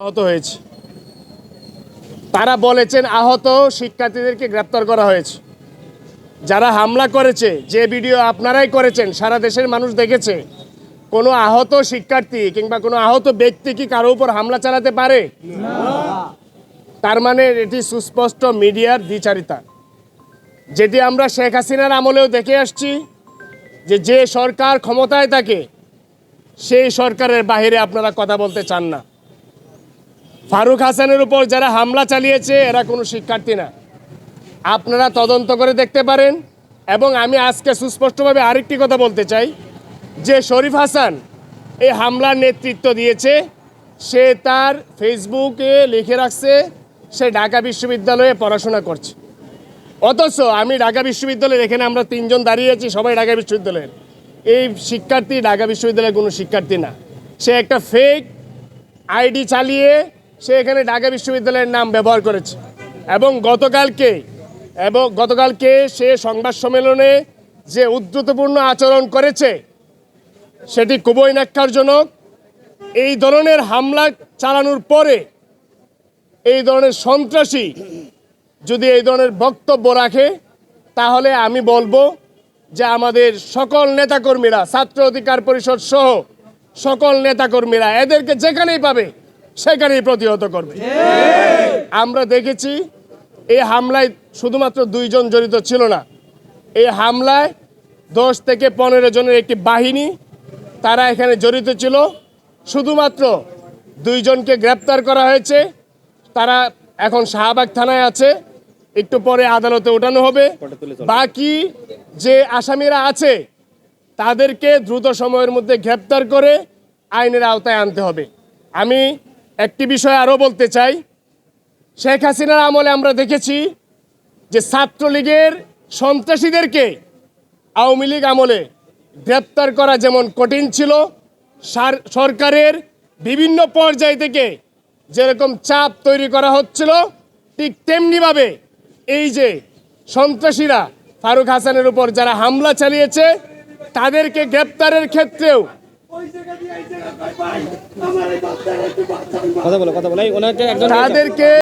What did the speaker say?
আহত হয়েছে। তারা বলেছেন আহত শিক্ষার্থীদেরকে গ্রেপ্তার করা হয়েছে। যারা হামলা করেছে, যে ভিডিও আপনারাই করেছেন, সারা দেশের মানুষ দেখেছে, কোনো আহত শিক্ষার্থী কিংবা কোনো আহত ব্যক্তি কি কারও উপর হামলা চালাতে পারে? তার মানে এটি সুস্পষ্ট মিডিয়ার দ্বিচারিতা। যেটি আমরা শেখ হাসিনার আমলেও দেখে আসছি যে যে সরকার ক্ষমতায় থাকে, সেই সরকারের বাইরে আপনারা কথা বলতে চান না। ফারুক হাসানের উপর যারা হামলা চালিয়েছে, এরা কোনো শিক্ষার্থী না। আপনারা তদন্ত করে দেখতে পারেন এবং আমি আজকে সুস্পষ্টভাবে আরেকটি কথা বলতে চাই। যে শরীফ হাসান এই হামলার নেতৃত্ব দিয়েছে, সে তার ফেসবুকে লিখে রাখছে, সে ঢাকা বিশ্ববিদ্যালয়ে পড়াশোনা করছে। অথচ আমি ঢাকা বিশ্ববিদ্যালয়ের এখানে আমরা তিনজন দাঁড়িয়ে আছি, সবাই ঢাকা বিশ্ববিদ্যালয়ের। এই শিক্ষার্থী ঢাকা বিশ্ববিদ্যালয়ের কোনো শিক্ষার্থী না। সে একটা ফেক আইডি চালিয়ে সে এখানে ঢাকা বিশ্ববিদ্যালয়ের নাম ব্যবহার করেছে। এবং গতকালকে এবং গতকালকে সে সংবাদ সম্মেলনে যে উদ্ধতপূর্ণ আচরণ করেছে, সেটি খুবই ন্যাক্কারজনক। এই ধরনের হামলা চালানোর পরে এই ধরনের সন্ত্রাসী যদি এই ধরনের বক্তব্য রাখে, তাহলে আমি বলব যে আমাদের সকল নেতাকর্মীরা, ছাত্র অধিকার পরিষদ সহ সকল নেতাকর্মীরা, এদেরকে যেখানেই পাবে সেখানেই প্রতিহত করবে। আমরা দেখেছি, এই হামলায় শুধুমাত্র দুইজন জড়িত ছিল না। এই হামলায় দশ থেকে পনেরো জনের একটি বাহিনী, তারা এখানে জড়িত ছিল। শুধুমাত্র দুইজনকে গ্রেপ্তার করা হয়েছে। তারা এখন শাহবাগ থানায় আছে। একটু পরে আদালতে ওঠানো হবে। বাকি যে আসামিরা আছে, তাদেরকে দ্রুত সময়ের মধ্যে গ্রেপ্তার করে আইনের আওতায় আনতে হবে। আমি একটি বিষয় আরও বলতে চাই। শেখ হাসিনার আমলে আমরা দেখেছি যে ছাত্রলীগের সন্ত্রাসীদেরকে আওয়ামী লীগ আমলে গ্রেপ্তার করা যেমন কঠিন ছিল, সার- সরকারের বিভিন্ন পর্যায় থেকে যেরকম চাপ তৈরি করা হচ্ছিল, ঠিক তেমনিভাবে এই যে সন্ত্রাসীরা ফারুক হাসানের উপর যারা হামলা চালিয়েছে, তাদেরকে গ্রেপ্তারের ক্ষেত্রেও কথা বলো কথা বলো। এই ওনাকে একজন তাদেরকে